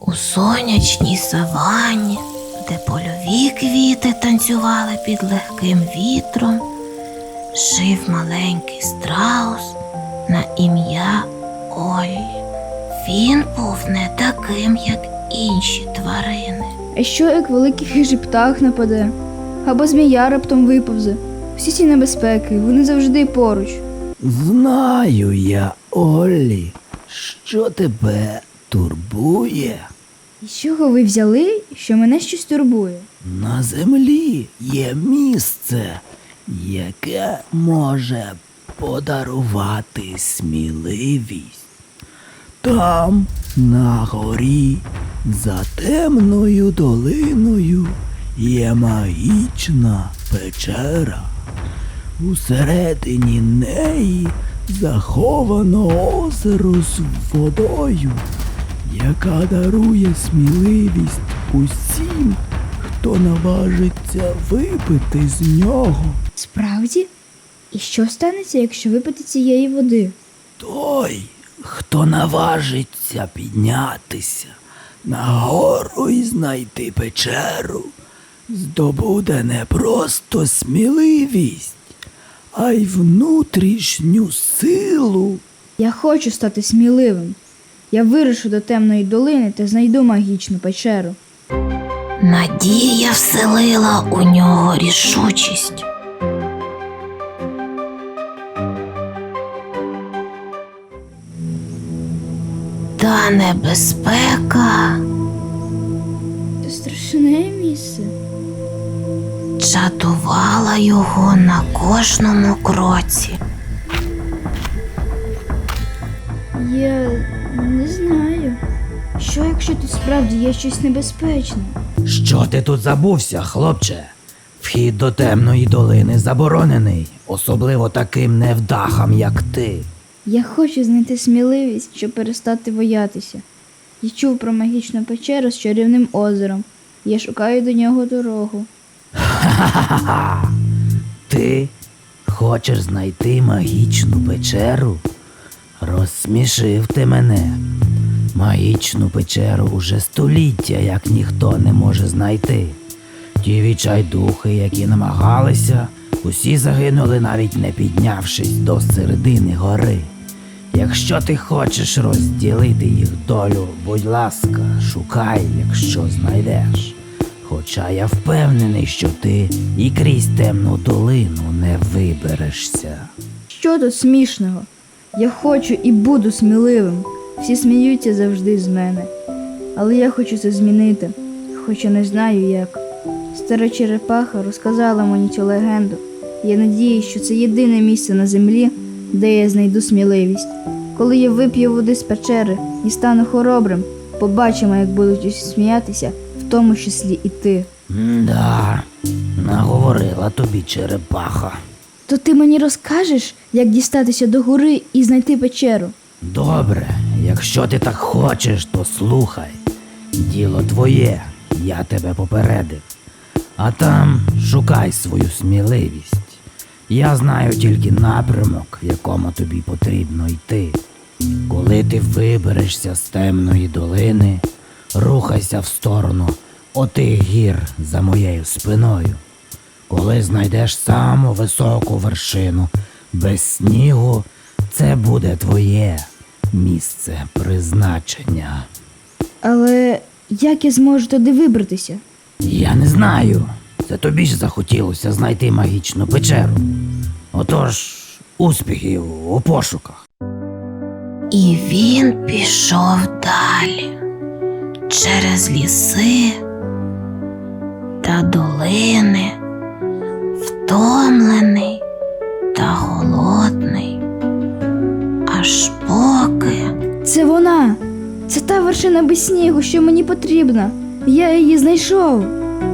У сонячній савані, де польові квіти танцювали під легким вітром, жив маленький страус на ім'я Оллі. Він був не таким, як інші тварини. А що як великий хижий птах нападе? Або змія раптом виповзе? Всі ці небезпеки, вони завжди поруч. Знаю я, Оллі, що тебе турбує. І чого ви взяли, що мене щось турбує? На землі є місце, яке може подарувати сміливість. Там, на горі, за темною долиною, є магічна печера. Усередині неї заховано озеро з водою, яка дарує сміливість усім, хто наважиться випити з нього. Справді? І що станеться, якщо випити цієї води? Той, хто наважиться піднятися на гору і знайти печеру, здобуде не просто сміливість, а й внутрішню силу. Я хочу стати сміливим. Я вирушу до темної долини та знайду магічну печеру. Надія вселила у нього рішучість. Та небезпека Це страшне місце. чатувала його на кожному кроці. Я не знаю. Що якщо тут справді є щось небезпечне? Що ти тут забувся, хлопче? Вхід до темної долини заборонений, особливо таким невдахам, як ти. Я хочу знайти сміливість, щоб перестати боятися. Я чув про магічну печеру з чарівним озером. Я шукаю до нього дорогу. Ха-ха-ха. Ти хочеш знайти магічну печеру? Розсмішив ти мене. Магічну печеру уже століття, як ніхто не може знайти. Ті відчайдухи, які намагалися, усі загинули, навіть не піднявшись до середини гори. Якщо ти хочеш розділити їх долю, будь ласка, шукай, якщо знайдеш. Хоча я впевнений, що ти і крізь темну долину не виберешся. Що тут смішного? Я хочу і буду сміливим. Всі сміються завжди з мене. Але я хочу це змінити, хоча не знаю як. Стара черепаха розказала мені цю легенду. Я надіюсь, що це єдине місце на землі, де я знайду сміливість. Коли я вип'ю води з печери і стану хоробрим, побачимо, як будуть усі сміятися, в тому числі і ти. Да, наговорила тобі черепаха. То ти мені розкажеш, як дістатися до гори і знайти печеру? Добре, якщо ти так хочеш, то слухай. Діло твоє, я тебе попередив. А там шукай свою сміливість. Я знаю тільки напрямок, в якому тобі потрібно йти. Коли ти виберешся з темної долини, рухайся в сторону отих гір за моєю спиною. Коли знайдеш саму високу вершину без снігу, це буде твоє місце призначення. Але як я зможу туди вибратися? Я не знаю. Це тобі ж захотілося знайти магічну печеру. Отож, успіхів у пошуках. І він пішов далі через ліси та долини, втомлений та голодний, аж поки Це вона! Це та вершина без снігу, що мені потрібна. Я її знайшов.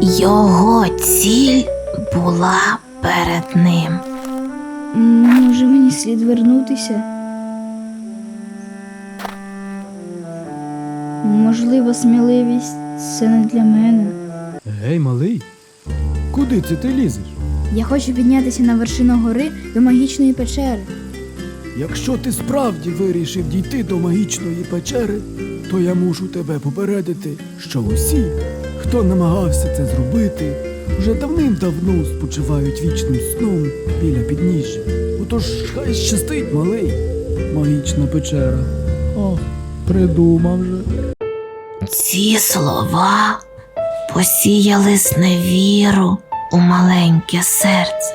його ціль була перед ним. Може, мені слід вернутися? Можливо, сміливість це не для мене. Гей, малий, куди це ти лізеш? Я хочу піднятися на вершину гори до магічної печери. Якщо ти справді вирішив дійти до магічної печери, то я мушу тебе попередити, що усі, хто намагався це зробити, вже давним-давно спочивають вічним сном біля підніжжя. Отож хай щастить, малий, магічна печера. О, придумав же. Ці слова посіяли зневіру у маленьке серце.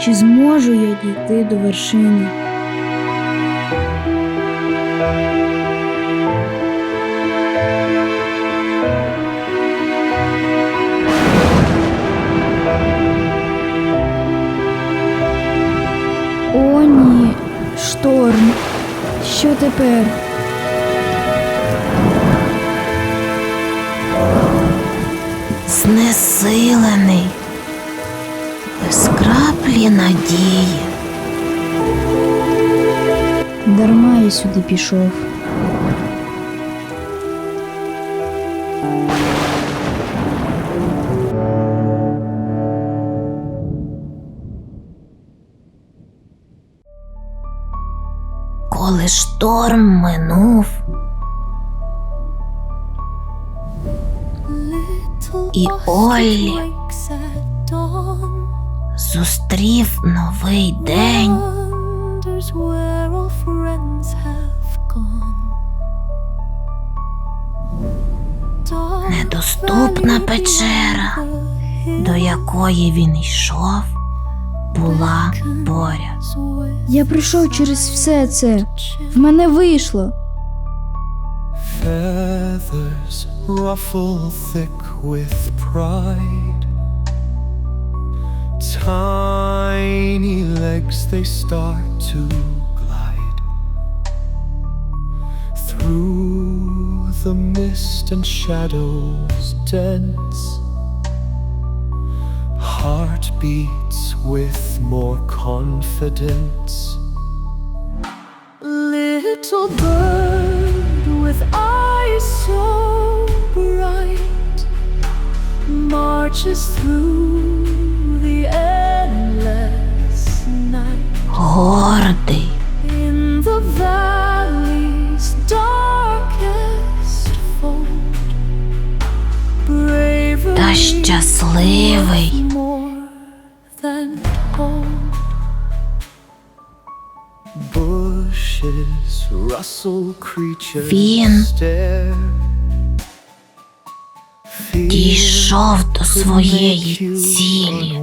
Чи зможу я дійти до вершини? О, ні, шторм. Що тепер? Краплі надії. Дарма я сюди пішов. Коли шторм минув, І Оллі зустрів новий день. Недоступна печера, до якої він йшов, була поряд. Я пройшов через все це. В мене вийшло. Feathers ruffle thick with pride. Tiny legs they start to glide through the mist and shadows dense. Heart beats with more confidence. Little bird with eyes so bright marches through Гордий, in the valley's darkest fold. Bravery та щасливий. more than. Bushes rustle creatures Він дійшов до своєї цілі.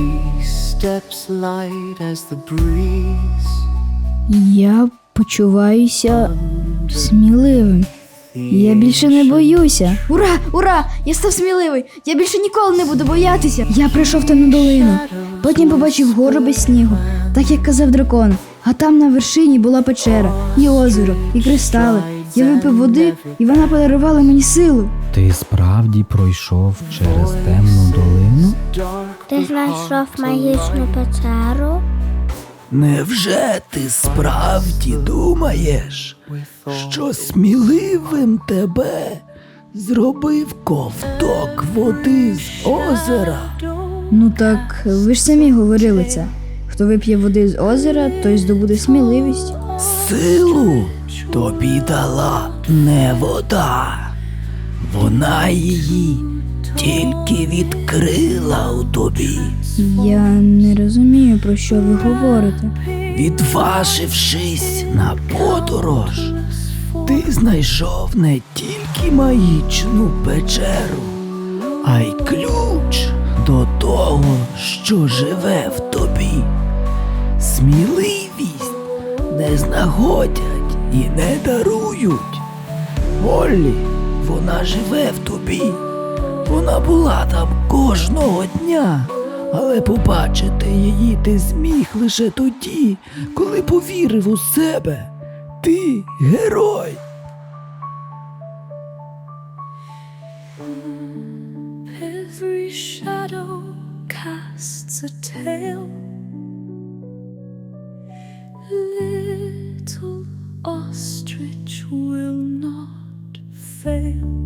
Unaware. Steps light as the breeze Я почуваюся сміливим. Я більше не боюся. Ура! Ура! Я став сміливий! Я більше ніколи не буду боятися. Я прийшов темну долину. Потім побачив гору без снігу, так як казав дракон. А там на вершині була печера, і озеро, і кристали. Я випив води, і вона подарувала мені силу. Ти справді пройшов через темну долину? Ти знайшов магічну печеру? Невже ти справді думаєш, що сміливим тебе зробив ковток води з озера? Ну так, ви ж самі говорили це. Хто вип'є води з озера, той здобуде сміливість. Силу тобі дала не вода. Вона її тільки відкрила у тобі, Я не розумію, про що ви говорите. відважившись на подорож. Ти знайшов не тільки магічну печеру, а й ключ до того, що живе в тобі. Сміливість не знаходять і не дарують. Моллі, вона живе в тобі. Вона була там кожного дня, але побачити її ти зміг лише тоді, коли повірив у себе. Ти герой. Every shadow casts a tale. 飞。